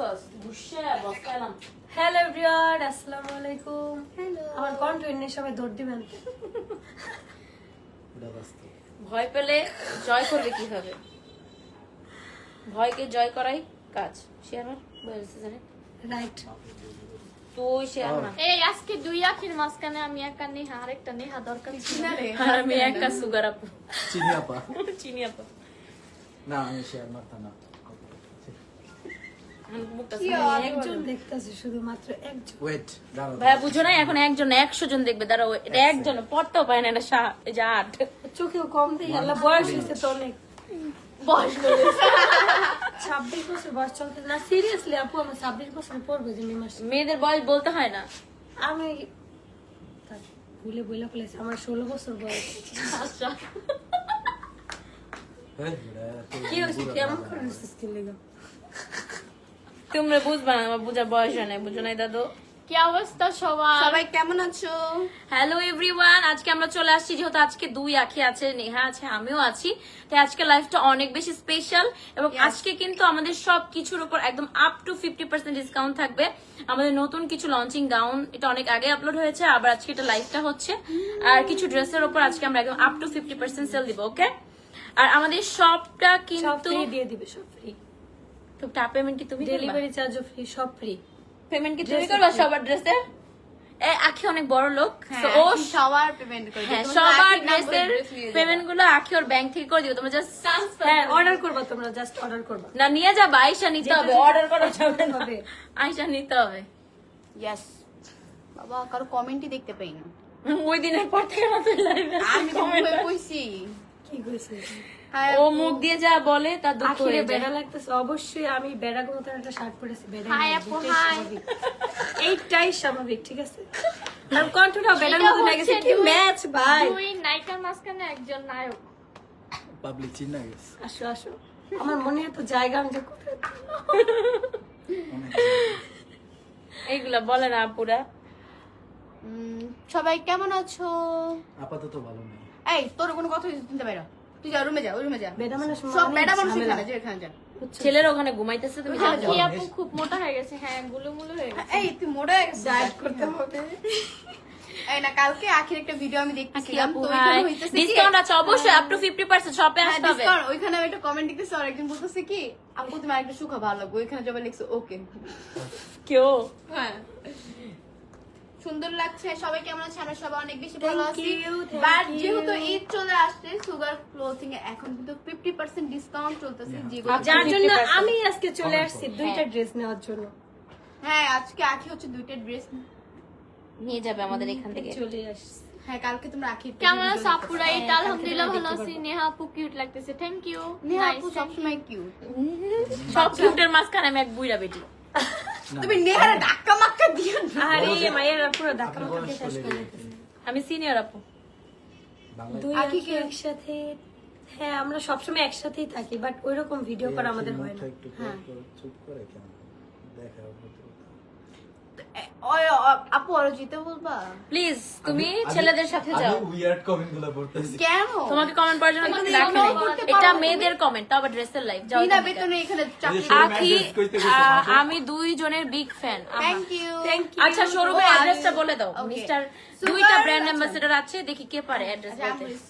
আসছস বুঝছে বসকালাম hello everyone আসসালামু আলাইকুম। আমার কণ্ঠ এনে সবাই দৌড় দিবেন ভয় পেলে জয় করবে কীভাবে? ভয়কে জয় করাই কাজ। শেয়ার বলেছে রাইট তুই এই আজকে দুই আখির মাঝখানে আমি একা নেহা আরেকটা নেহা দরকার ছিল। আর আমি একা সুগার আপু। চিনি আপা। চিনি আপু। না আমি শেয়ার মারতাম না। আমি একজন। দেখতেছি শুধুমাত্র একজন। ওয়েট ভাইয়া বুঝো না এখন একজন একশো জন দেখবে দাঁড়াও এটা একজন পড়তেও পায় না এটা আট। চোখেও কম আল্লাহ বয়স হয়েছে তো অনেক। বয়স ছাব্বিশ বছর বয়স চলতে না সিরিয়াসলি আপু আমার ছাব্বিশ বছর পড়বে যে মে মাসে। মেয়েদের বয়স বলতে হয় না। আমি ভুলে বইলা ফেলেছি আমার ষোলো বছর বয়স। আচ্ছা। তো কি হয়েছে? কেমন করে তোমরা বুঝবা না আমার বুঝার বয়স হয় না বুঝো নাই দাদু? কি অবস্থা সবার? সবাই কেমন আছো? হ্যালো এভরিওয়ান আজকে আমরা চলে আসছি যেহেতু আজকে দুই আখি আছে নেহা আছে আমিও আছি। তাই আজকে লাইফটা অনেক বেশি স্পেশাল এবং আজকে কিন্তু আমাদের সব কিছুর উপর একদম up to fifty percent discount থাকবে। আমাদের নতুন কিছু লঞ্চিং গাউন এটা অনেক আগে আপলোড হয়েছে আবার আজকে এটা লাইভটা হচ্ছে। আর কিছু ড্রেসের উপর আজকে আমরা একদম up to fifty percent sale দিব ওকে আর আমাদের সবটা সব কিন্তু দিয়ে দিবে সব ফ্রি তো পেমেন্ট কি তুমি ডেলিভারি চার্জও ফ্রি সব ফ্রি পেমেন্ট কি তুমি করবা সবার এ আখি অনেক বড় লোক হ্যাঁ, ও সবার পেমেন্ট করে হ্যাঁ দিবে। সবার ড্রেসের। পেমেন্টগুলো আখি ওর ব্যাংক থেকে করে দিও তোমরা জাস্ট হ্যাঁ অর্ডার করবা তোমরা জাস্ট অর্ডার করবা। না নিয়ে যাবে আয়সা নিতে হবে। অর্ডার করা যাবে না। হবে। আয়সা নিতে হবে। Yes. বাবা কারও কমেন্টই দেখতে পাই না ওই দিনের পর থেকে না তুই লাইভে আমি মুখে কইছি কি কইছে হ্যাঁ, ও মুখ দিয়ে যা বলে তার দুঃখ হয়ে যায়। লাগতেছে। অবশ্যই আমি বেড়া কোনো একটা শার্ট পরেছি। বেড়া আপু, এইটাই স্বাভাবিক ঠিক আছে? আর বেড়ার মতো লাগছে। কি ম্যাচ ভাই। দুই নায়িকার মাঝখানে একজন নায়ক। পাবলিক গেছে। আসো আসো। আমার মনে এত জায়গা আমি যে কোথায় এইগুলা বলে না আপুরা। সবাই কেমন আছো? আপাতত ভালো নেই। এই তোর কোনো কথা শুনতে পারো? তুই যা রুমে যা ওই রুমে যা। বেড়া মানুষ সব মানুষ এখানে যে এখানে যা। ছেলের ওখানে ঘুমাইতেছে তুমি জানো? আখি আপু খুব মোটা হয়ে গেছে হ্যাঁ গুলুমুলু হয়ে গেছে। এই তুই মোড়ে ডায়েট করতে হবে। এই না কালকে আখির একটা ভিডিও আমি দেখতেছিলাম। তো হাই। ওইখানে হইতেছে কি? ডিসকাউন্ট আছে অবশ্যই আপ টু 50% শপে হ্যাঁ, আসতে হবে। discount, ওইখানে আমি একটা কমেন্ট দেখতেছি আর একজন বলতেছে কি আপু তুমি আরেকটা সুখা ভালো লাগবে ওইখানে লিখছে ওকে। কেউ? হ্যাঁ। সুন্দর লাগছে। সবাই কেমন আছে? আমরা সবাই অনেক বেশি ভালো আছি। বাট যেহেতু ঈদ চলে আসছে সুগার ক্লোথিং এ এখন কিন্তু ফিফটি পার্সেন্ট ডিসকাউন্ট চলতেছে যার জন্য আমি আজকে চলে আসছি দুইটা ড্রেস নেওয়ার জন্য। হ্যাঁ আজকে আখি হচ্ছে দুইটা ড্রেস নিয়ে যাবে আমাদের এখান থেকে। চলে আসছি। হ্যাঁ কালকে তোমরা আখি কেমন আছো আপুরা এটা আলহামদুলিল্লাহ ভালো আছি। নেহা আপু কিউট লাগতেছে। থ্যাংক ইউ নেহা আপু সবসময় কিউট সব কিউটের মাঝখানে আমি এক বুইরা বেটি। তুমি নেহারে ধাক্কা মাক্কা দিও না। আরে মায়ের পুরো ধাক্কা মাক্কা বয়স শেষ করে দিতেছে। আমি সিনিয়র আপু। দুই আখি একসাথে হ্যাঁ আমরা সবসময় একসাথেই থাকি বাট ওইরকম ভিডিও করা আমাদের হয় না। করে চুপ করে কেন? দেখা আপু আরও জিতে বলবা? প্লিজ তুমি আমি- ছেলেদের সাথে আমি যাও। weird comment গুলো পড়তেছি। কেন? তোমাকে কমেন্ট পড়ার জন্য। করতে এটা মেয়েদের কমেন্ট তাও আবার ড্রেসের লাইফ যাও বিনা বেতনে এখানে চাকরি। আমি দুই জনের big fan thank you thank you আচ্ছা শোরুমের অ্যাড্রেসটা বলে দাও। মিস্টার দুইটা ব্র্যান্ড। অ্যাম্বাসেডর আছে দেখি কে পারে অ্যাড্রেস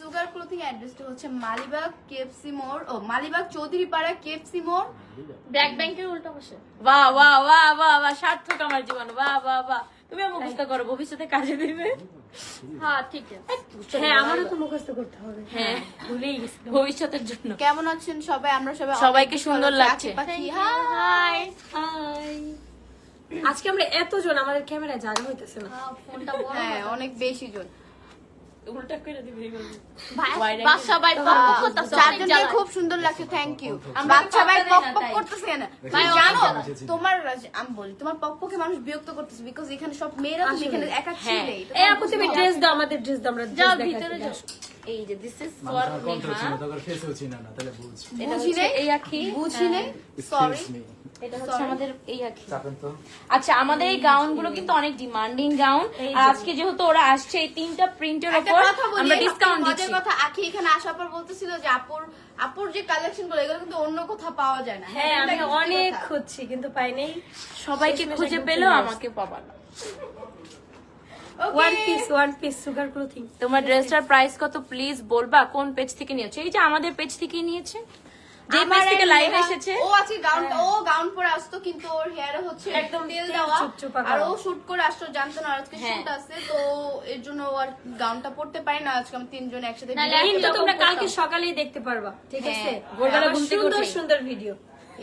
সুগার ক্লোথিং অ্যাড্রেসটা হচ্ছে মালিবাগ কেএফসি মোড় ও মালিবাগ চৌধুরী পাড়া কেএফসি মোড় ব্র্যাক ব্যাংকের উল্টা পাশে। বাহ বাহ বাহ বাহ বাহ সার্থক আমার জীবন বাহ বাহ বাহ। তুমি মুখস্থ করো ভবিষ্যতে কাজে দিবে। হ্যাঁ ঠিক আছে। হ্যাঁ আমারও তো মুখস্থ করতে হবে। হ্যাঁ। ভুলেই গেছি ভবিষ্যতের জন্য। কেমন আছেন সবাই? আমরা সবাই সবাইকে সুন্দর লাগছে। হাই। হাই আজকে আমরা এতজন আমাদের ক্যামেরায় জায়গা হইতেছে না। ফোনটা বড় হ্যাঁ অনেক বেশি জন উল্টা করে দিবে। ভাই করতেছে চারজনকে খুব সুন্দর লাগছে থ্যাংক ইউ বাচ্চা ভাই না ভাই, জানো তোমার আমি বলি তোমার মানুষ বিরক্ত করতেছে বিকজ এখানে সব মেয়েরা তুমি এখানে একা হ্যাঁ। ছিলে এই আপু তুমি ড্রেস দাও আমাদের ড্রেস দাও আমরা যাও ভিতরে যাও। এই যে দিস ইজ ফর নেহা। চিনে, তখন face ও চিনে না, তাহলে বুঝ। এটা হচ্ছে এই আখি। বুঝি নাই সরি এটা হচ্ছে আমাদের এই আখি। আচ্ছা আমাদের এই গাউনগুলো কিন্তু অনেক ডিমান্ডিং গাউন। আর আজকে যেহেতু ওরা আসছে এই তিনটা প্রিন্টের উপর কথা আমরা ডিসকাউন্ট দিচ্ছি। কথা আখি এখানে আসার পর বলতেছিল যে আপুর আপুর যে কালেকশনগুলো এগুলো কিন্তু অন্য কোথাও পাওয়া যায় না। হ্যাঁ আমি অনেক খুঁজছি কিন্তু পাই নাই সবাইকে খুঁজে পেলেও আমাকে পাবা না. One piece one piece Sugar Clothing তোমার ড্রেসটার প্রাইস কত? প্লিজ বলবা কোন পেজ থেকে নিয়েছো। এই যে আমাদের পেজ থেকে নিয়েছে। যে পেজ থেকে লাইভ এসেছে। ও আজকে গাউন ও গাউন পরে আসতো কিন্তু ওর হেয়ার হচ্ছে একদম তেল দেওয়া। আর ও শুট করে আসতো জানতো না আজকে হ্যাঁ। শুট আছে তো এর জন্য ও আর গাউনটা পরতে পারি না। আজকে আমি তিনজন একসাথে কিন্তু তোমরা কালকে সকালেই দেখতে পারবা ঠিক হ্যাঁ। আছে? ভোরবেলা ঘুম থেকে সুন্দর সুন্দর ভিডিও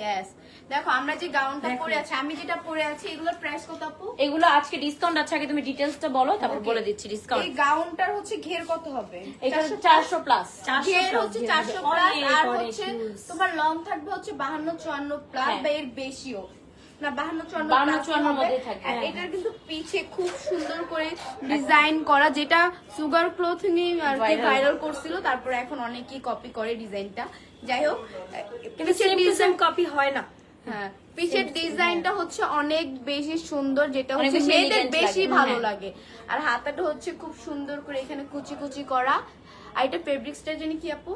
Yes. দেখো আমরা যে গাউনটা পরে আছি আমি যেটা পরে আছি এগুলোর প্রাইস কত আপু? এগুলো আজকে ডিসকাউন্ট আছে আগে তুমি ডিটেলসটা বলো তারপর বলে দিচ্ছি এই গাউনটার হচ্ছে ঘের কত হবে? এটা চারশো প্লাস ঘের হচ্ছে চারশো প্লাস আর হচ্ছে তোমার লং থাকবে হচ্ছে বাহান্ন চুয়ান্ন প্লাস। বা এর বেশিও। না বাহান্ন চুয়ান্ন 52 plus 54 হবে। মধ্যে থাকবে, আর হ্যাঁ। কিন্তু পিছে খুব সুন্দর করে ডিজাইন করা যেটা সুগার ক্লোথিং আর কি ভাইরাল করছিল তারপরে এখন অনেকেই কপি করে ডিজাইনটা যাই হোক কিন্তু সেম কপি হয় না। হ্যাঁ পিছের ডিজাইনটা হচ্ছে অনেক বেশি সুন্দর যেটা হচ্ছে মেয়েদের বেশি ভালো হ্যাঁ। লাগে। আর হাতাটা হচ্ছে খুব সুন্দর করে এখানে কুচি কুচি করা। আর এটা ফেব্রিক্সটা জানি কি আপু?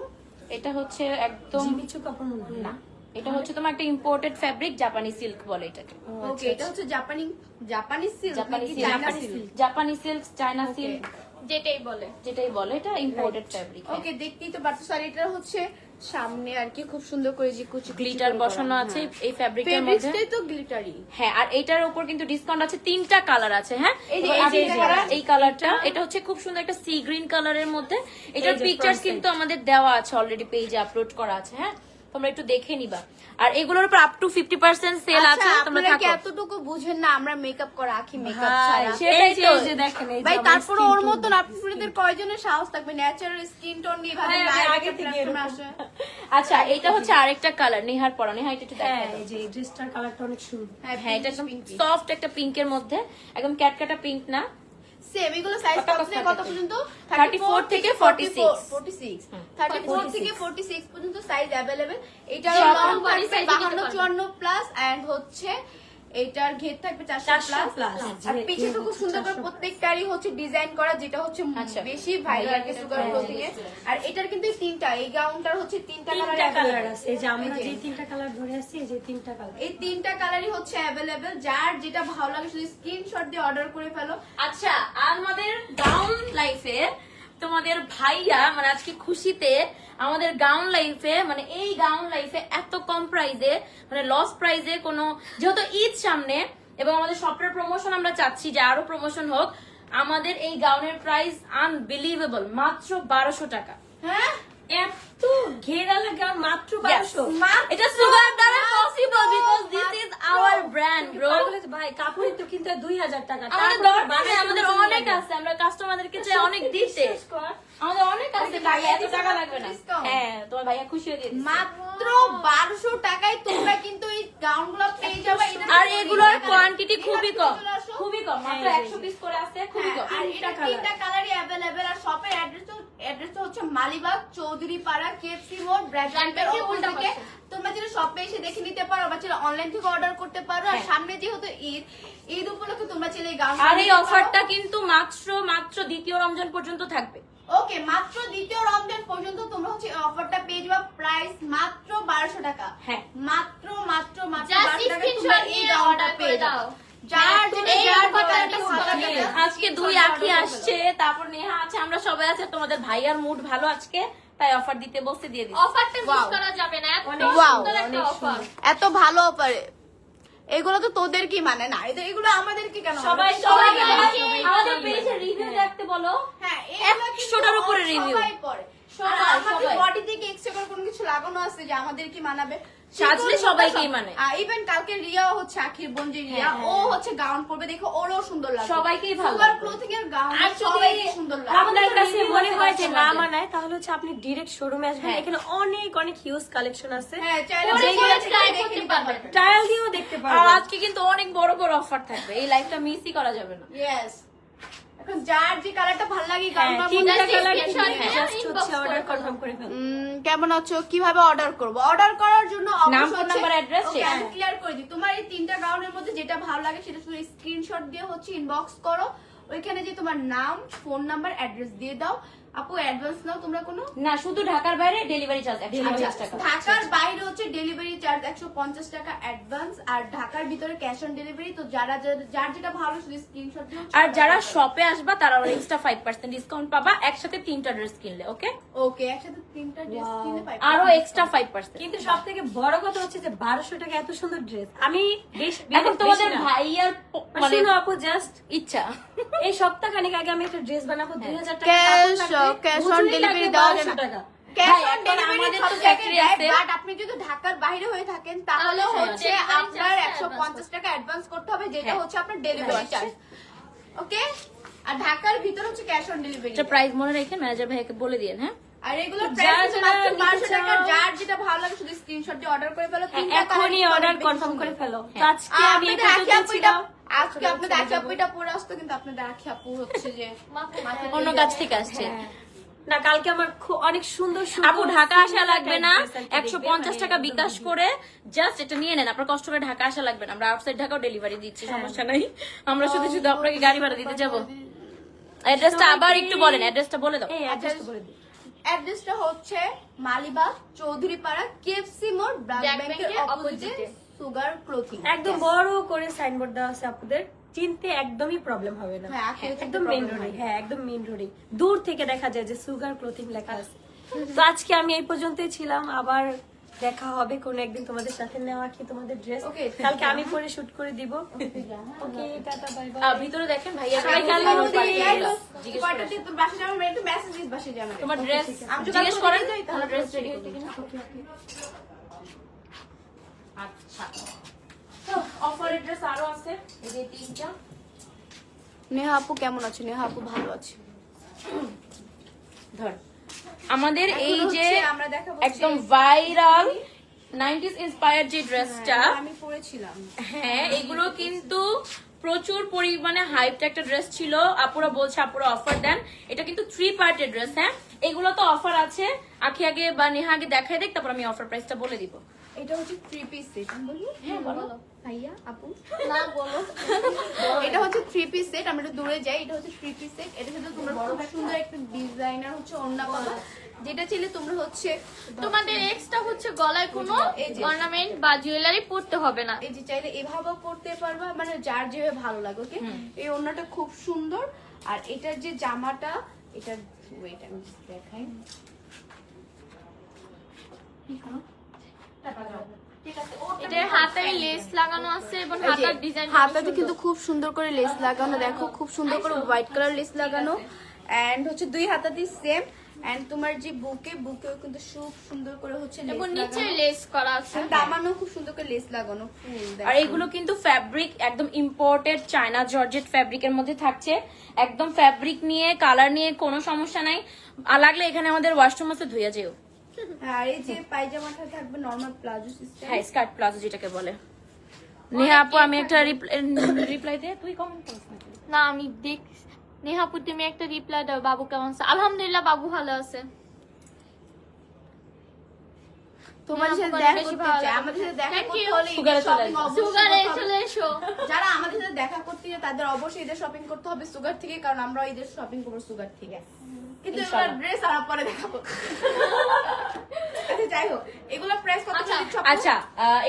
এটা হচ্ছে একদম জিমিচু কাপড় না এটা হচ্ছে তোমার একটা ইম্পোর্টেড ফ্যাব্রিক জাপানি সিল্ক বলে এটাকে। ওকে এটা হচ্ছে জাপানি জাপানি সিল্ক জাপানি সিল্ক জাপানি সিল্ক silk। জাপানি সিল্ক চায়না সিল্ক যেটাই বলে। যেটাই বলে এটা ইম্পোর্টেড ফ্যাব্রিক ওকে দেখতেই তো পারছ। আর এটা হচ্ছে সামনে আর কি খুব সুন্দর করে যে কুচি গ্লিটার বসানো আছে এই ফ্যাব্রিকের মধ্যে। ফেব্রিকটাই তো গ্লিটারি হ্যাঁ আর এটার উপর কিন্তু ডিসকাউন্ট আছে। তিনটা কালার আছে হ্যাঁ? এই যে কালারটা এটা হচ্ছে খুব সুন্দর একটা সি গ্রিন কালারের মধ্যে। এটার পিকচার্স front কিন্তু আমাদের দেওয়া আছে অলরেডি পেজে আপলোড করা আছে হ্যাঁ? তোমরা একটু দেখে নিবা। আর এগুলোর উপর up to fifty percent sale আছে তোমরা থাকো। এতটুকু বুঝেন না আমরা মেকআপ করা আখি মেকআপ ছাড়া। সেটাই তো। এই যে দেখেন এই ভাই তারপরে ওর মতন আপনাদের কয়জনের সাহস থাকবে? ন্যাচারাল স্কিন টোন নিয়ে ভাবে হ্যাঁ, আগে থেকে। আসে। আচ্ছা এটা হচ্ছে আরেকটা কালার নেহার পরা। নেহা এটা একটু হ্যাঁ দেখা এই যে এই ড্রেসটার কালারটা অনেক সুন্দর। হ্যাঁ এটা একদম সফট একটা পিঙ্কের মধ্যে একদম ক্যাটকাটা পিঙ্ক না। সেম এগুলো সাইজ কত কত কত থেকে কত থাকে? পর্যন্ত 34 থেকে 46 46 34 থেকে 46 পর্যন্ত সাইজ अवेलेबल এটা সব লং body থাকবে size নিতে 52 পারবে। 54 প্লাস এন্ড হচ্ছে এটার ঘের থাকবে 400 400 প্লাস আর পিছে তো খুব সুন্দর করে 400 প্রত্যেকটারই হচ্ছে ডিজাইন করা যেটা হচ্ছে আচ্ছা। বেশি ভাইরাল হ্যাঁ, সুগার হ্যাঁ, ক্লোথিং এ আর এটার কিন্তু তিনটা এই গাউনটার হচ্ছে তিনটা কালার আছে। এই যে আমরা যে। তিনটা কালার ধরে আসছি এই যে তিনটা কালার এই তিনটা কালারই হচ্ছে অ্যাভেলেবেল যার যেটা ভালো লাগে শুধু স্ক্রিনশট দিয়ে অর্ডার করে ফেলো। আচ্ছা আমাদের গাউন লাইফে তোমাদের ভাইয়া মানে আজকে খুশিতে আমাদের গাউন লাইফে মানে এই গাউন লাইফে এত কম প্রাইজে মানে লস প্রাইজে কোনো যেহেতু ঈদ সামনে এবং আমাদের সফটওয়্যার প্রমোশন আমরা চাচ্ছি যে আরও প্রমোশন হোক আমাদের এই গাউনের প্রাইস আনবিলিভেবল মাত্র বারোশো টাকা। হ্যাঁ? এত ঘেরা লাগা মাত্র বারোশো। এটা সুগার দ্বারা পসিবল আওয়ার ব্র্যান্ড ব্রো ভাই তো কিন্তু দুই হাজার টাকা আমাদের আমাদের অনেক আছে আমরা কাস্টমারদেরকে চাই অনেক দিতে। আমাদের অনেক আছে ভাই এত টাকা লাগবে না। হ্যাঁ তোমার ভাইয়া খুশি হয়ে মাত্র বারোশো টাকায় তোমরা কিন্তু এই পেয়ে যাবে আর এগুলোর কোয়ান্টিটি খুবই কম। খুবই কম মাত্র হ্যাঁ, একশো পিস করে আছে খুবই হ্যাঁ, কম। আর এটা তিনটা কালারই অ্যাভেলেবেল আর শপের অ্যাড্রেস তো অ্যাড্রেস হচ্ছে মালিবাগ চৌধুরী পাড়া কেএফসি মোড় ব্র্যান্ডের পাশে। তোমরা যেটা শপে এসে দেখে নিতে পারো বা চাইলে অনলাইন থেকে অর্ডার করতে পারো। আর হ্যাঁ। সামনে যেহেতু ঈদ ঈদ উপলক্ষে তোমরা চাইলে গাউন আর এই অফারটা কিন্তু মাত্র মাত্র দ্বিতীয় রমজান পর্যন্ত থাকবে। ওকে মাত্র দ্বিতীয় রমজান পর্যন্ত তোমরা হচ্ছে অফারটা পেয়ে যাবে প্রাইস মাত্র বারোশো টাকা। হ্যাঁ। মাত্র মাত্র মাত্র Just 1200 টাকায় screenshot তোমরা এই নিয়ে গাউনটা order করে পেয়ে যাও দাও। যার যেটা এই যার offer টা যেটা miss ভালো করবে লাগে না। আজকে দুই আখি আসছে তারপর নেহা আছে আমরা সবাই আছে তোমাদের ভাইয়ার মুড ভালো আজকে তাই অফার দিতে বসতে দিয়ে দিচ্ছি। অফারটা মিস করা যাবে না এত সুন্দর একটা অফার এত ভালো অফার এগুলো তো তোদের কি মানে? না এগুলো আমাদেরকে কেন মানে? সবাই সবাই আমাদের পেজে রিভিউ দেখতে বলো। হ্যাঁ। উপরে review। সবাই পরে সবাই, আমাদের বডি থেকে এক্সট্রা কোনো কিছু লাগানো আছে যে আমাদের কি মানাবে? সাজলে সবাইকেই মানে। ইভেন কালকে রিয়াও হচ্ছে আখির বোন যে রিয়া হ্যাঁ, ও হচ্ছে গাউন পরবে দেখো ওরও সুন্দর লাগবে। সবাইকেই ভালো। ক্লোথিং এর গাউন আর সুন্দর লাগবে। আপনার কাছে মনে হয় যে না মানায় তাহলে হচ্ছে আপনি ডিরেক্ট শোরুমে আসবেন। হ্যাঁ। এখানে অনেক অনেক হিউজ কালেকশন আছে। হ্যাঁ চাইলে পারবেন। ট্রায়াল দিয়েও দেখতে পারবেন। আজকে কিন্তু অনেক বড় বড় অফার থাকবে। এই লাইফটা মিসই করা যাবে না। ইয়েস এখন যার যে কালারটা ভালো লাগে হ্যাঁ, করে অর্ডার কনফার্ম করে ফেলো কেমন আছো? কীভাবে অর্ডার করব? অর্ডার করার জন্য নাম, নাম্বার অ্যাড্রেস আমি ক্লিয়ার করে দিই। তোমার এই তিনটা গাউনের মধ্যে যেটা ভালো লাগে সেটা শুধু স্ক্রিনশট দিয়ে হচ্ছে ইনবক্স করো। ওইখানে যে তোমার নাম ফোন নাম্বার অ্যাড্রেস দিয়ে দাও। আপু অ্যাডভান্স নাও তোমরা কোনো? না শুধু ঢাকার বাইরে ডেলিভারি চার্জ একশো আচ্ছা, পঞ্চাশ টাকা। ঢাকার বাইরে হচ্ছে ডেলিভারি চার্জ একশো পঞ্চাশ টাকা অ্যাডভান্স আর ঢাকার ভিতরে ক্যাশ অন ডেলিভারি তো যারা যার- যেটা ভালো শুধু স্ক্রিনশট আর যারা শপে আসবা তারা এক্সট্রা ফাইভ পার্সেন্ট ডিসকাউন্ট পাবা একসাথে তিনটা ড্রেস কিনলে ওকে ওকে একসাথে তিনটা ড্রেস. কিনলে আরও এক্সট্রা ফাইভ পার্সেন্ট কিন্তু সব থেকে বড় কথা হচ্ছে যে বারোশো টাকা এত সুন্দর ড্রেস আমি বেশ এখন তোমাদের ভাইয়ার মানে মানে আপু জাস্ট ইচ্ছা। এই সপ্তাহ খানিক আগে আমি একটা ড্রেস বানাবো দুই হাজার টাকা লাগবে দেওয়া যাবে না। টাকা। ক্যাশ ভাই, অন এখন ডেলিভারি আমাদের সব তো জায়গায় factory দেয় আছে। বাট আপনি যদি ঢাকার বাইরে হয়ে থাকেন তাহলে তাহলে হচ্ছে আপনার একশো পঞ্চাশ টাকা অ্যাডভান্স করতে হবে যেটা হ্যাঁ। হচ্ছে আপনার ডেলিভারি চার্জ ওকে আর ঢাকার ভিতর হচ্ছে ক্যাশ অন ডেলিভারি প্রাইস মনে রেখে ম্যানেজার ভাইকে বলে দিন হ্যাঁ? আর এগুলো প্রাইস মাত্র যারা নিতে 1200 টাকা যার যেটা ভালো লাগে শুধু স্ক্রিনশট দিয়ে অর্ডার করে ফেলো হ্যাঁ, এখনই অর্ডার কনফার্ম করে ফেলো। হ্যাঁ। আজকে আমি আজকে আপনাদের আখি আপু এটা পরে আসতো কিন্তু আপনাদের আখি আপু হচ্ছে যে অন্য কাছ থেকে আসছে। হ্যাঁ। না কালকে আমার খুব অনেক সুন্দর আপু ঢাকা আসা লাগবে না? একশো পঞ্চাশ টাকা বিকাশ করে জাস্ট এটা নিয়ে নেন। আপনার কষ্ট করে ঢাকা আসা লাগবে না। আমরা আউটসাইড ঢাকাও ডেলিভারি দিচ্ছি সমস্যা নাই। আমরা শুধু শুধু আপনাকে গাড়ি ভাড়া দিতে যাব। অ্যাড্রেসটা আবার একটু বলেন অ্যাড্রেসটা বলে দাও। অ্যাড্রেসটা বলে দিই। অ্যাড্রেসটা হচ্ছে মালিবাগ চৌধুরীপাড়া কেএফসি মোড় ব্র্যাক ব্যাংকের অপোজিটে। Sugar Clothing. একদম বড় করে সাইনবোর্ড দেওয়া আছে আপনাদের। চিনতে একদমই প্রবলেম হবে না। হ্যাঁ, একদম problem রোডে হ্যাঁ। একদম মেইন রোডে দূর থেকে দেখা যায় যে সুগার ক্লোথিং লেখা আছে। তো আজকে আমি এই পর্যন্তই ছিলাম। আবার দেখা হবে কোন একদিন তোমাদের সাথে নেওয়া কি তোমাদের ড্রেস কালকে আমি পরে শুট করে দিব। ওকে টাটা বাই বাই ভিতরে দেখেন ভাইয়া তোমার ড্রেস আমি জিজ্ঞেস করেন? তাহলে ড্রেস dress রেডি আচ্ছা। অফারের ড্রেস আরও আছে? এই যে তিনটা। নেহা আপু কেমন আছে? নেহা আপু ভালো আছে। ধর। আমাদের এই যে আমরা দেখাবো একদম ভাইরাল নাইনটিস ইন্সপায়ার যে ড্রেসটা হ্যাঁ, আমি পরেছিলাম। হ্যাঁ এগুলো কিন্তু প্রচুর পরিমাণে হাইপড একটা ড্রেস ছিল। আপুরা বলছে আপুরা অফার দেন। এটা কিন্তু থ্রি পার্টের ড্রেস হ্যাঁ? এগুলো তো অফার আছে। আখি আগে বা নেহা আগে দেখাই দেখ তারপর আমি অফার প্রাইসটা বলে দিব। এটা হচ্ছে থ্রি পিস সেট আমি হ্যাঁ বলো। ভাইয়া আপু? না বলো। এটা হচ্ছে থ্রি পিস সেট আমরা একটু দূরে যাই এটা হচ্ছে থ্রি পিস সেট এটার সাথে তোমরা খুব সুন্দর একটা ডিজাইনার হচ্ছে ওড়না পাবা। যেটা ছিল তোমরা হচ্ছে তোমাদের এক্সট্রা হচ্ছে গলায় কোনো। অর্নামেন্ট বা জুয়েলারি পড়তে হবে না। এই যে চাইলে এভাবেও পরতে পারবা মানে যার যেভাবে ভালো লাগে ওকে এই ওড়নাটা খুব সুন্দর। আর এটার যে জামাটা এটার ওয়েট আমি দেখাই। এটার হাতে লেস লাগানো আছে এবং এই যে হাতার ডিজাইন হাতাতে কিন্তু খুব সুন্দর করে লেস লাগানো দেখো খুব সুন্দর করে হোয়াইট কালার লেস লাগানো। এন্ড হচ্ছে দুই হাতাতেই সেম এন্ড তোমার যে বুকে বুকেও কিন্তু খুব সুন্দর করে হচ্ছে এবং নিচে লেস করা আছে। দামানো খুব সুন্দর করে লেস লাগানো আর এগুলো কিন্তু ফ্যাব্রিক একদম ইম্পোর্টেড চায়না জর্জেট ফ্যাব্রিকের মধ্যে থাকছে। একদম ফ্যাব্রিক নিয়ে কালার নিয়ে কোনো সমস্যা নাই। লাগলে এখানে আমাদের ওয়াশরুম আছে ধুইয়া যেও। আর এই যে পায়জামাটা থাকবে নরমাল প্লাজো সিস্টেম হ্যাঁ স্কার্ট প্লাজো যেটাকে বলে। নেহা আপু আমি একটা রিপ্লাই দে তুই কমেন্ট করিস না না আমি দেখ নেহাপু তুমি একটা রিপ্লাই দাও বাবু কেমন আছে? আলহামদুলিল্লাহ বাবু ভালো আছে। তোমার হ্যাঁ, সাথে দেখা বেশি করতে চাই। আমাদের সাথে দেখা Thank করতে হলে সুগারে চলে shopping আসবে। অবশ্যই সুগারে চলে এসো। যারা আমাদের সাথে দেখা করতে তাদের অবশ্যই এদের শপিং করতে হবে সুগার থেকে কারণ আমরা এদের শপিং করব সুগার থেকে। কিন্তু ড্রেস আর পরে দেখাবো। যাই হোক এগুলো প্রাইস কত আচ্ছা? আচ্ছা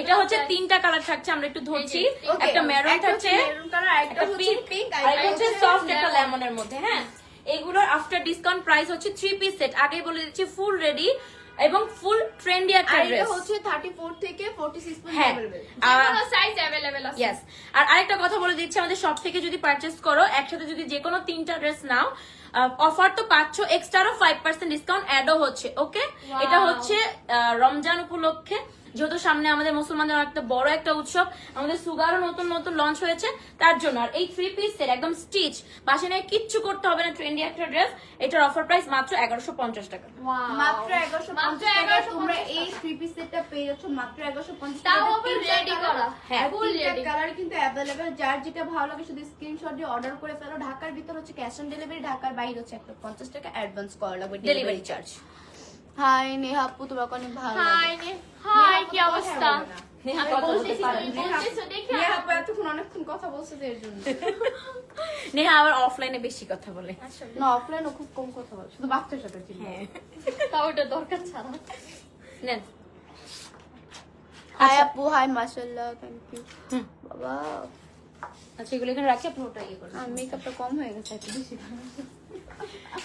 এটা হচ্ছে তিনটা কালার থাকছে আমরা একটু ধরছি একটা মেরুন থাকছে মেরুন কালার একটা একটা হচ্ছে পিঙ্ক পিঙ্ক আর একটা হচ্ছে সফট একটা। লেমনের মধ্যে হ্যাঁ এগুলোর আফটার ডিসকাউন্ট প্রাইস হচ্ছে থ্রি পিস সেট আগে বলে দিচ্ছি ফুল রেডি এবং ফুল ট্রেন্ডি একটা আর এটা ড্রেস হচ্ছে 34 থেকে 46 পর্যন্ত হ্যাঁ अवेलेबल আর যেকোনো সাইজ অ্যাভেলেবেল আছে ইয়েস আর আরেকটা কথা বলে দিচ্ছি আমাদের শপ থেকে যদি পারচেস করো একসাথে যদি যে কোনো তিনটা ড্রেস নাও অফার তো পাচ্ছ এক্সট্রারও ফাইভ পার্সেন্ট ডিসকাউন্ট অ্যাডও হচ্ছে ওকে এটা হচ্ছে আহ, রমজান উপলক্ষে যেহেতু সামনে আমাদের মুসলমানদের একটা বড় একটা উৎসব আমাদের সুগারও নতুন নতুন লঞ্চ হয়েছে তার জন্য। আর এই থ্রি পিস সেট একদম স্টিচ বাসে নিয়ে কিচ্ছু করতে হবে না ট্রেন্ডি একটা ড্রেস এটার অফার প্রাইস মাত্র এগারোশো পঞ্চাশ টাকা। মাত্র এগারোশো মাত্র 1150 তোমরা এই থ্রি পিস সেটটা পেয়ে যাচ্ছ মাত্র এগারোশো পঞ্চাশ তাও আবার ready করা। হ্যাঁ, ready। কালার কিন্তু অ্যাভেলেবেল যার যেটা ভালো লাগে শুধু স্ক্রিনশট দিয়ে অর্ডার করে ফেলো। ঢাকার ভিতর হচ্ছে ক্যাশ অন ডেলিভারি ঢাকার বাইরে হচ্ছে একটা পঞ্চাশ টাকা অ্যাডভান্স করা লাগবে ডেলিভারি চার্জ হাই নেহা আপু তোমাকে অনেক ভালো হাই হাই কি অবস্থা। নেহা কথা বলতে পারে নেহা আপু এতক্ষণ অনেকক্ষণ কথা বলছে এর জন্য। নেহা আবার অফলাইনে বেশি কথা বলে। না অফলাইন খুব কম কথা বলে শুধু বাচ্চার সাথে ছিল। হ্যাঁ। তাও এটা দরকার ছাড়া। নেন। হাই আপু হাই মাশাআল্লাহ থ্যাংক ইউ বাবা। আচ্ছা এগুলো এখানে রাখি আপনি ওটা ইয়ে করেন। মেকআপটা কম হয়ে গেছে একটু বেশি।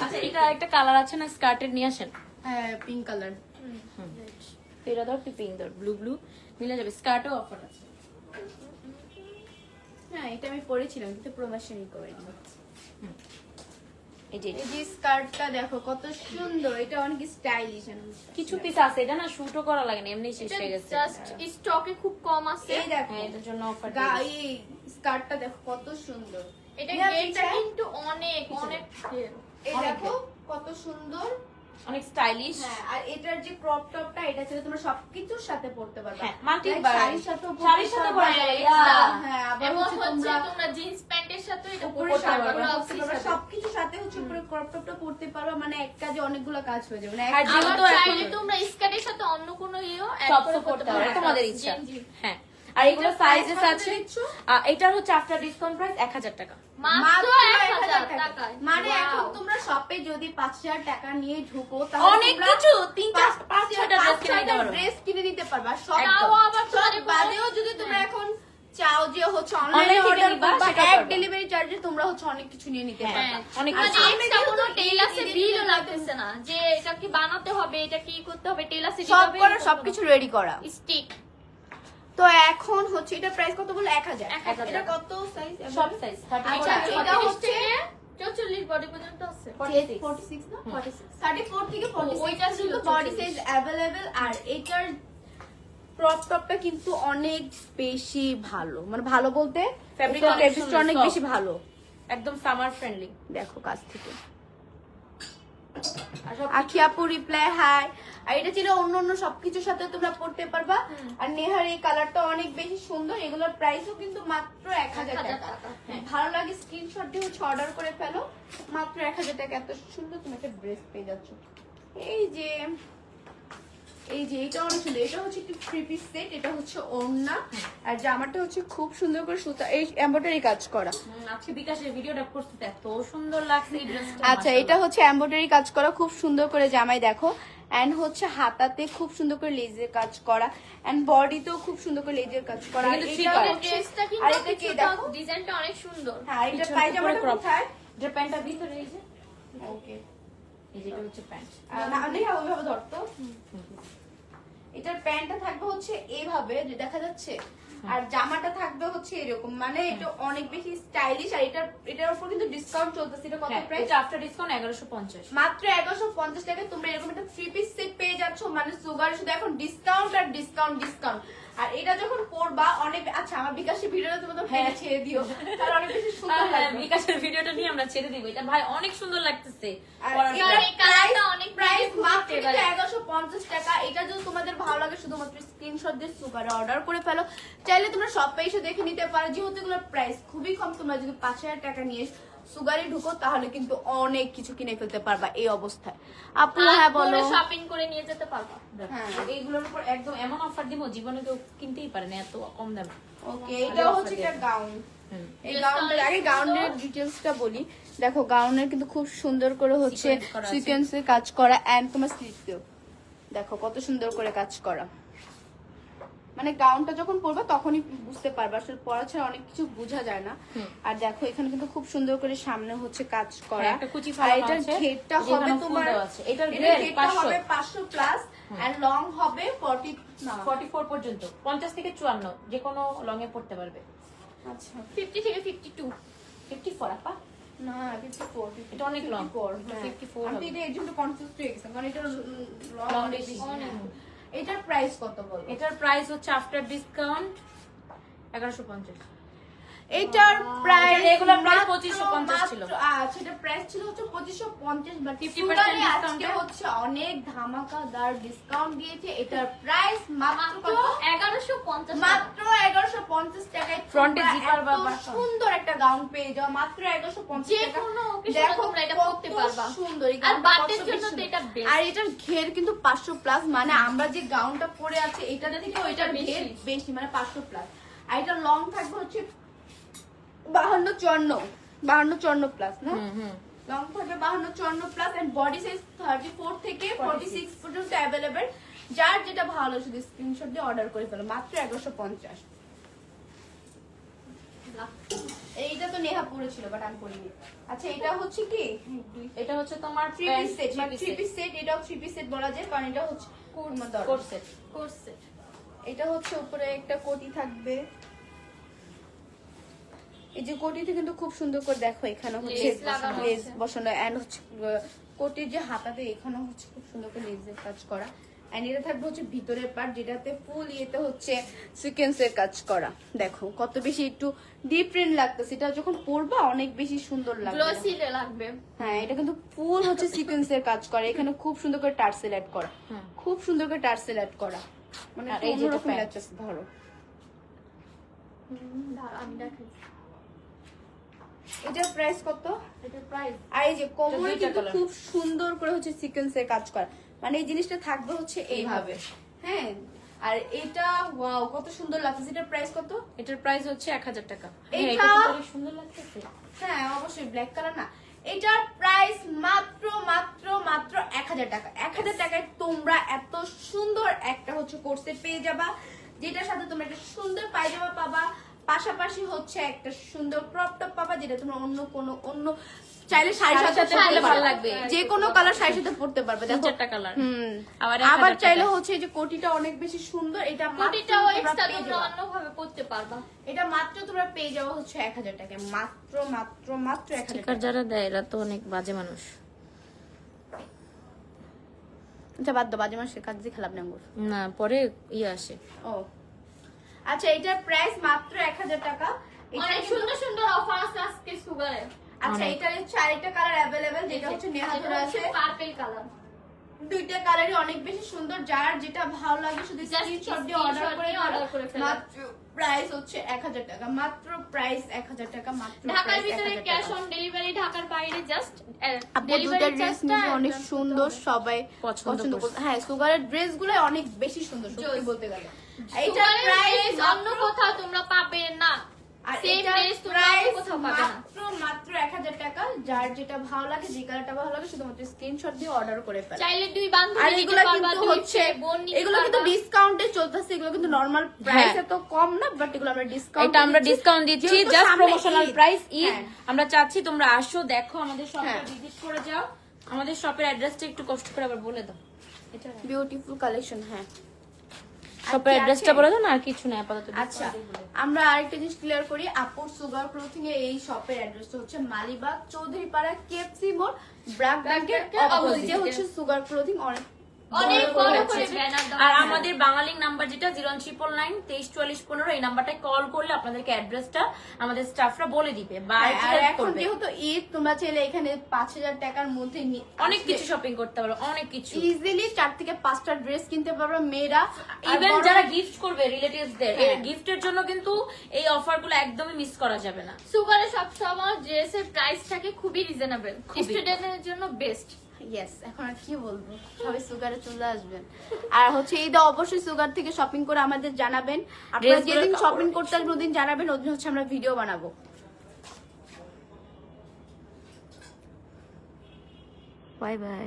আচ্ছা এটা একটা কালার আছে না স্কার্টের নিয়ে আসেন। হ্যাঁ পিঙ্ক কালার এটা ধর পিঙ্ক ধর ব্লু ব্লু মিলে যাবে। স্কার্টও অফার আছে। হ্যাঁ এটা আমি পরেছিলাম কিন্তু প্রমোশনই এই যে স্কার্টটা দেখো কত সুন্দর। এটা অনেক স্টাইলিশ কিছু পিস আছে এটা না শুটও করা লাগে না এমনি শেষ হয়ে গেছে। জাস্ট স্টকে খুব কম আছে। এই দেখো এটার জন্য অফার এই স্কার্টটা দেখো কত সুন্দর। এটা গেটটা কিন্তু অনেক অনেক এই অনেক দেখো কত সুন্দর। অনেক স্টাইলিশ হ্যাঁ আর এটার যে ক্রপ টপটা এটা ছিল তোমরা সবকিছুর সাথে পড়তে পারবে হ্যাঁ, multi শাড়ির পরতে শাড়ির সাথে। পরা যাবে, হ্যাঁ, হ্যাঁ আবার হচ্ছে তোমরা তোমরা জিন্স প্যান্টের সাথে এটা পারবে, সাথে। সবকিছুর সাথে হচ্ছে উপরে ক্রপ টপটা পড়তে পারবে মানে এক কাজে অনেকগুলো কাজ হয়ে যাবে মানে আর যেহেতু তোমরা স্কার্টের সাথে অন্য কোনো সব করে করতে পারবে। পারবে তোমাদের ইচ্ছা জি, জি। হ্যাঁ আর এগুলো সাইজেস আছে এটার হচ্ছে আফটার ডিসকাউন্ট প্রাইস এক হাজার টাকা। মাত্র এক 1000 হাজার টাকা। টাকায়। মানে এখন তোমরা শপে যদি পাঁচ হাজার টাকা নিয়ে ঢুকো অনেক কিছু, তিন পাঁচ- ছয়টা পাঁচ কিনে নিতে পারবে। সব বাদেও যদি তোমরা এখন চাও যে হচ্ছে অনলাইনে অর্ডার করবা এক ডেলিভারি চার্জে তোমরা হচ্ছে অনেক কিছু নিয়ে নিতে হ্যাঁ, পারবা। অনেক কিছু। কোনো বিলও লাগতেছে না যে এটা কি বানাতে হবে এটা কি করতে হবে সব করা সবকিছু রেডি করা। স্টিক তো এখন হচ্ছে এটা প্রাইস কত এক হাজার। এটা কত সাইজ সব সাইজ আচ্ছা, এটা হচ্ছে চৌচল্লিশ বডি পর্যন্ত আছে। 46 না? 34 থেকে 46 ওইটা ছিল বডি সাইজ অ্যাভেলেবেল আর এটার ক্রপ টপটা কিন্তু অনেক বেশি ভালো। মানে ভালো বলতে এটা অনেক। বেশি ভালো। একদম সামার ফ্রেন্ডলি দেখো কাছ থেকে। আখি আপু রিপ্লাই হাই আর এটা ছিল অন্য অন্য সবকিছুর সাথে তোমরা পড়তে পারবা। আর নেহার এই কালারটা অনেক বেশি সুন্দর। এগুলোর প্রাইসও কিন্তু মাত্র এক হাজার টাকা। হ্যাঁ, ভালো লাগে স্ক্রিনশট দিয়ে হচ্ছে অর্ডার করে ফেলো। মাত্র এক হাজার টাকা। এত সুন্দর তুমি একটা ড্রেস পেয়ে যাচ্ছ। এই যে এই যে এটা অনেক সুন্দর। এটা হচ্ছে একটু থ্রি পিস সেট এটা হচ্ছে ওড়না। আর জামাটা হচ্ছে খুব সুন্দর করে সুতা এই এমব্রয়ডারি কাজ করা। আজকে বিকাশের ভিডিওটা করতে এত সুন্দর লাগছে এই ড্রেসটা আচ্ছা এটা হচ্ছে এমব্রয়ডারি কাজ করা খুব সুন্দর করে জামাই দেখো। এন্ড হচ্ছে হাতাতে খুব সুন্দর করে লেজের কাজ করা। এন্ড বডিতেও খুব সুন্দর করে লেজের কাজ করা। আর এটা কিন্তু এটা কি দেখো? ডিজাইনটা অনেক সুন্দর। হ্যাঁ এটা পায়জামাটা কোথায়? যে প্যান্টটা ভিতরে এই যে। ওকে এই যেটা হচ্ছে প্যান্ট। না ওইভাবে ধরতো। এটার প্যান্টটা থাকবে হচ্ছে এইভাবে যে দেখা যাচ্ছে। আর জামাটা থাকবে হচ্ছে এরকম। মানে এটা অনেক বেশি স্টাইলিশ আর এটা এটার উপর কিন্তু ডিসকাউন্ট চলতেছে। এটা কত প্রাইস আফটার ডিসকাউন্ট এগারোশো পঞ্চাশ। মাত্র এগারোশো পঞ্চাশ টাকায় তোমরা এরকম একটা থ্রি পিস সেট পেয়ে যাচ্ছ। মানে সুগার শুধু এখন ডিসকাউন্ট আর ডিসকাউন্ট ডিসকাউন্ট আর এটা যখন পরবা অনেক আচ্ছা আমার বিকাশের ভিডিওটা তুমি তো হ্যাঁ। ছেড়ে দিও তার অনেক বেশি সুন্দর হ্যাঁ, লাগবে বিকাশের ভিডিওটা নিয়ে আমরা ছেড়ে দিব এটা ভাই অনেক সুন্দর লাগতেছে আর। এই কালারটা অনেক বেশি মাত্র ফুটে কিন্তু এবারে। 1150 টাকা এটা যদি তোমাদের ভালো লাগে শুধুমাত্র স্ক্রিনশট দিয়ে সুগারে অর্ডার করে ফেলো চাইলে তোমরা শপে এসে দেখে নিতে পারো যেহেতু এগুলোর প্রাইস খুবই কম তোমরা যদি পাঁচ হাজার টাকা নিয়ে সুগারে ঢুকো তাহলে কিন্তু অনেক কিছু কিনে ফেলতে পারবা এই অবস্থায়। আপু হ্যাঁ বলো। শপিং করে নিয়ে যেতে পারবা। হ্যাঁ। এইগুলোর উপর একদম এমন অফার দিব জীবনে কেউ কিনতেই পারে না এত কম দামে। ওকে এটাও হচ্ছে একটা গাউন। এই গাউনটার টা আগে গাউনের ডিটেলসটা বলি। দেখো গাউনের কিন্তু খুব সুন্দর করে হচ্ছে Sequence করা আছে। সিকোয়েন্সের কাজ করা এন্ড তোমার স্লিভসেও দেখো কত সুন্দর করে কাজ করা। মানে গাউনটা যখন পরবে তখনই বুঝতে পারবে। আসলে পরা ছাড়া অনেক কিছু বোঝা যায় না। আর দেখো এখানে কিন্তু খুব সুন্দর করে সামনে হচ্ছে কাজ করা। হ্যাঁ, আর এটার ঘেরটা হবে তোমার এটার ঘেরটা হবে পাঁচশো প্লাস এন্ড লং হবে ফর্টি না 44 পর্যন্ত। পঞ্চাশ থেকে চুয়ান্ন যে কোনো লং এ পড়তে পারবে। আচ্ছা। ফিফটি থেকে ফিফটি টু ফিফটি ফোর আপা না এটা অনেক long। 54 54 আমি এটা এর জন্য কনফিউজ হয়ে গেছিলাম কারণ এটা লং লং বেশি। এটার প্রাইস কত বল? এটার প্রাইস হচ্ছে আফটার ডিসকাউন্ট এগারোশো পঞ্চাশ। এটার প্রাইস regular price 2550 ছিল। এটার প্রাইস ছিল হচ্ছে পঁচিশশো পঞ্চাশ বাট 50% সুগারে আজকে হচ্ছে অনেক ধামাকাদার ডিসকাউন্ট দিয়েছে। এটার প্রাইস মাত্র মাত্র কত? এগারোশো পঞ্চাশ মাত্র এগারোশো পঞ্চাশ টাকায় Front এ তোমরা zipper বা এত button। সুন্দর একটা গাউন পেয়ে যাও। মাত্র এগারোশো পঞ্চাশ যে টাকা। কোনো দেখো এটা পরতে পারবা। সুন্দর আর বার্থডের জন্য তো এটা। আর এটার ঘের কিন্তু পাঁচশো প্লাস মানে আমরা যে গাউনটা পরে আছে এটা থেকে ওইটার ঘের বেশি। মানে পাঁচশো প্লাস আর এটা লং থাকবে হচ্ছে বাহান্ন চুয়ান্ন বাহান্ন চুয়ান্ন প্লাস না? লং থাকবে বাহান্ন চুয়ান্ন plus and body size thirty four থেকে ফর্টি সিক্স পর্যন্ত অ্যাভেলেবেল যার যেটা ভালো শুধু স্ক্রিনশট দিয়ে অর্ডার করে ফেলো। মাত্র এগারোশো পঞ্চাশ। এইটা তো নেহা পড়েছিল বাট আমি আচ্ছা এটা হচ্ছে কি? এটা হচ্ছে তোমার থ্রি পিস সেট মানে থ্রি পিস সেট এটাও থ্রি পিস সেট বলা যায় কারণ এটা হচ্ছে। কোট সেট এটা হচ্ছে উপরে একটা কোটি থাকবে। এই যে কোটিতে কিন্তু খুব সুন্দর করে দেখো এখানে হচ্ছে লেস বসানো এন্ড হচ্ছে কোটির যে হাতাতে এখানে হচ্ছে খুব সুন্দর করে লেসের কাজ করা। এন্ড এটা থাকবে হচ্ছে ভিতরের পার্ট যেটাতে ফুল ইয়েতে হচ্ছে সিকোয়েন্সের কাজ করা। দেখো কত বেশি একটু ডিফারেন্ট লাগতেছে। এটা যখন পরবা অনেক বেশি সুন্দর লাগবে। লাগবে। হ্যাঁ এটা কিন্তু ফুল হচ্ছে সিকোয়েন্সের কাজ করে। এখানে খুব সুন্দর করে টার্সেল অ্যাড করা। খুব সুন্দর করে টার্সেল অ্যাড করা। মানে এই ধরো। আমি এটার প্রাইস কত? এটার প্রাইস আর এই যে কোমরে কিন্তু খুব সুন্দর করে হচ্ছে সিকোয়েন্সের কাজ করা। মানে এই জিনিসটা থাকবে হচ্ছে এইভাবে। হ্যাঁ। আর এটা ওয়াও কত সুন্দর লাগছে এটার প্রাইস কত? এটার প্রাইস হচ্ছে এক হাজার টাকা। হ্যাঁ, এটা- সুন্দর লাগতেছে। হ্যাঁ অবশ্যই ব্ল্যাক কালার না। এটার প্রাইস মাত্র মাত্র মাত্র এক হাজার টাকা। এক হাজার টাকায় তোমরা এত সুন্দর একটা হচ্ছে কোর্সে পেয়ে যাবা। যেটার সাথে তোমরা একটা সুন্দর পায়জামা পাবা। পাশাপাশি হচ্ছে একটা সুন্দর ক্রপ টপ পাবা যেটা তোমরা অন্য কোনো অন্য চাইলে শাড়ির সাথে সাথে পরতে ভালো লাগবে। যে কোনো কালার শাড়ির সাথে পড়তে পারবে দেখো। চারটা কালার হুম। আবার আবার চাইলে হচ্ছে যে কোটিটা অনেক বেশি সুন্দর এটা কোটিটাও এক্সট্রা তোমরা অন্যভাবে করতে পারবা। এটা মাত্র তোমরা পেয়ে যাব হচ্ছে এক হাজার টাকায়। মাত্র মাত্র মাত্র যারা দেয় এরা তো অনেক বাজে মানুষ। আচ্ছা বাদ দাও বাজে মাসের কাজ দিয়ে খেলাম না পরে ইয়ে আসে। ও। আচ্ছা এটার প্রাইস মাত্র এক হাজার টাকা। এটা অনেক সুন্দর সুন্দর অফার আছে আজকে সুগারে আচ্ছা। এটার হচ্ছে আরেকটা কালার अवेलेबल যেটা হচ্ছে নেহাতুর আছে। পার্পল কালার দুইটা কালারই অনেক বেশি সুন্দর যার যেটা ভালো লাগে শুধু স্ক্রিনশট দিয়ে অর্ডার করে অর্ডার করে ফেলো। প্রাইস হচ্ছে এক হাজার টাকা। মাত্র প্রাইস এক হাজার টাকা মাত্র ঢাকার ভিতরে ক্যাশ অন ডেলিভারি ঢাকার বাইরে জাস্ট ডেলিভারি দুইটা অনেক সুন্দর সবাই পছন্দ করছে। হ্যাঁ সুগারের ড্রেসগুলো অনেক বেশি সুন্দর সত্যি. বলতে গেলে। প্রাইস প্রাইস অন্য কোথাও তোমরা পাবে না। আর প্রাইস মাত্র মাত্র টাকা যার যেটা ভালো লাগে যে কালারটা ভালো লাগে শুধুমাত্র স্ক্রিনশট দিয়ে অর্ডার করে ফেলে। চাইলে দুই বান্ধবী নিতে এগুলো কিন্তু হচ্ছে ভাই বোন নিতে এগুলো কিন্তু ডিসকাউন্টে চলতেছে এগুলো কিন্তু নরমাল প্রাইসে তো কম না বাট এগুলো আমরা ডিসকাউন্ট এটা আমরা ডিসকাউন্ট দিচ্ছি জাস্ট প্রমোশনাল প্রাইস ঈদ। হ্যাঁ। আমরা চাচ্ছি তোমরা আসো দেখো আমাদের শপে হ্যাঁ। ভিজিট করে যাও। আমাদের শপের অ্যাড্রেসটা একটু কষ্ট করে আবার বলে দাও। এটা বিউটিফুল কালেকশন হ্যাঁ। শপের অ্যাড্রেসটা বলে দাও না আর কিছু না আপাতত। আচ্ছা আমরা আরেকটা জিনিস ক্লিয়ার করি আপুর সুগার ক্লোথিং এ এই শপের অ্যাড্রেসটা হচ্ছে মালিবাগ চৌধুরীপাড়া কেএফসি মোড় ব্র্যাক ব্যাংকের অপোজিটে হচ্ছে সুগার ক্লোথিং অনেক অনেক বড় বড় করে করে আছে। ব্যানার দাও। আর আমাদের বাঙালির নাম্বার যেটা জিরো ট্রিপল নাইন তেইশ চুয়াল্লিশ পনেরো এই নাম্বারটায় কল করলে আপনাদেরকে অ্যাড্রেসটা আমাদের স্টাফরা বলে দিবে বা একটু আর help এখন যেহেতু ঈদ তোমরা চাইলে এখানে পাঁচ হাজার টাকার মধ্যে অনেক কিছু শপিং করতে পারো অনেক কিছু। ইজিলি চার থেকে পাঁচটা ড্রেস কিনতে পারবে মেয়েরা। ইভেন যারা গিফট করবে রিলেটিভসদের হ্যাঁ। গিফটের জন্য কিন্তু এই অফারগুলো একদমই মিস করা যাবে না। সুগারে সবসময় ড্রেসের প্রাইস থাকে খুবই রিজনেবল খুবই। স্টুডেন্টের জন্য বেস্ট ইয়েস এখন আর কি বলব? সবাই সুগারে চলে আসবেন। আর হচ্ছে ঈদে অবশ্যই সুগার থেকে শপিং করে আমাদের জানাবেন। আপনারা যেদিন শপিং করতে আসবেন ওদিন জানাবেন ওদিন হচ্ছে আমরা ভিডিও বানাবো। বাই বাই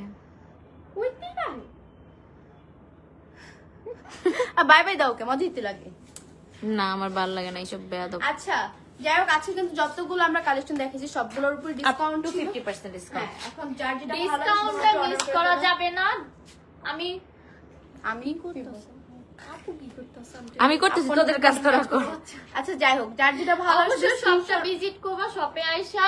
বাই বাই দাও কে মজা দিতে লাগে। না আমার ভালো লাগে না এইসব বেয়াদব। আচ্ছা যাই হোক আজকে কিন্তু যতগুলো আমরা কালেকশন দেখেছি সবগুলোর উপর discount to fifty percent discount এখন যার যেটা ভালো ডিসকাউন্টটা মিস করা যাবে না। আমি আমি করব আপু কি করতেছ আমি করতেছি তোদের কাজ কর আচ্ছা যাই হোক যার যেটা ভালো অবশ্যই শপটা ভিজিট করবা শপে আইসা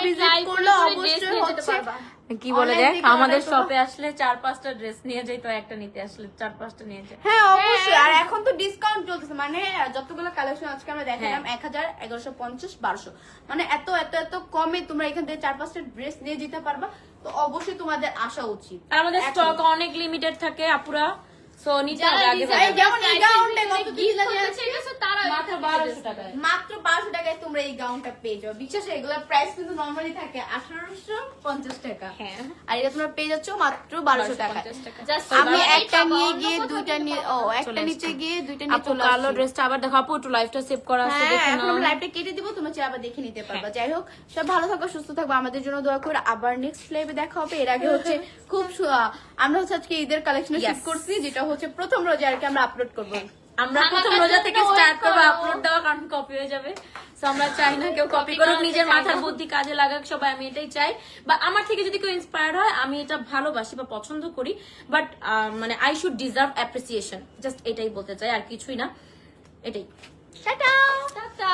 visit try করলে অবশ্যই হচ্ছে পারবা। কি বলে দেখ আমাদের শপে আসলে চার পাঁচটা ড্রেস নিয়ে যাই তো একটা নিতে আসলে চার পাঁচটা নিয়ে যায় হ্যাঁ অবশ্যই। আর এখন তো ডিসকাউন্ট চলতেছে। মানে যতগুলো কালেকশন আজকে আমরা দেখালাম হ্যাঁ। এক হাজার এগারোশো পঞ্চাশ বারোশো। মানে এত এত এত কমে তোমরা এখান থেকে চার পাঁচটা ড্রেস নিয়ে যেতে পারবা। তো অবশ্যই তোমাদের আসা উচিত। আর আমাদের স্টক অনেক লিমিটেড থাকে আপুরা। সো হবে আগে। যেমন মাত্র বারোশো টাকায় তোমরা এই গাউনটা পেয়ে যাবে বিশ্বাস এগুলোর প্রাইস কিন্তু নর্মালি থাকে আঠারোশো পঞ্চাশ টাকা। হ্যাঁ। আর এটা তোমরা পেয়ে যাচ্ছ মাত্র বারোশো টাকা 50 টাকা। Just আমি একটা নিয়ে গিয়ে দুইটা নিয়ে ও একটা আসছি। গিয়ে দুইটা নিয়ে চলে কালো ড্রেসটা আবার দেখো আপু একটু সেভ করা আছে হ্যাঁ দেখে লাইভটা কেটে দিব তোমরা চাই আবার দেখে নিতে পারবা। যাই হোক সব ভালো থাকো সুস্থ থাকব আমাদের জন্য দোয়া করে। আবার নেক্সট লাইভে দেখা হবে। এর আগে হচ্ছে খুব আমরা হচ্ছে আজকে ঈদের কালেকশন করছি যেটা হচ্ছে প্রথম রোজা আর কি আমরা আপলোড করব। আমরা প্রথম রোজা থেকে স্টার্ট করব আপলোড দেওয়া কারণ কপি হয়ে যাবে। তো আমরা চাই না কেউ কপি করুক নিজের মাথার বুদ্ধি কাজে লাগাক সবাই আমি এটাই চাই। বা আমার থেকে যদি কেউ ইন্সপায়ার হয় আমি এটা ভালোবাসি বা পছন্দ করি। বাট মানে I should deserve appreciation just এটাই বলতে চাই আর কিছুই না। এটাই। Tata tata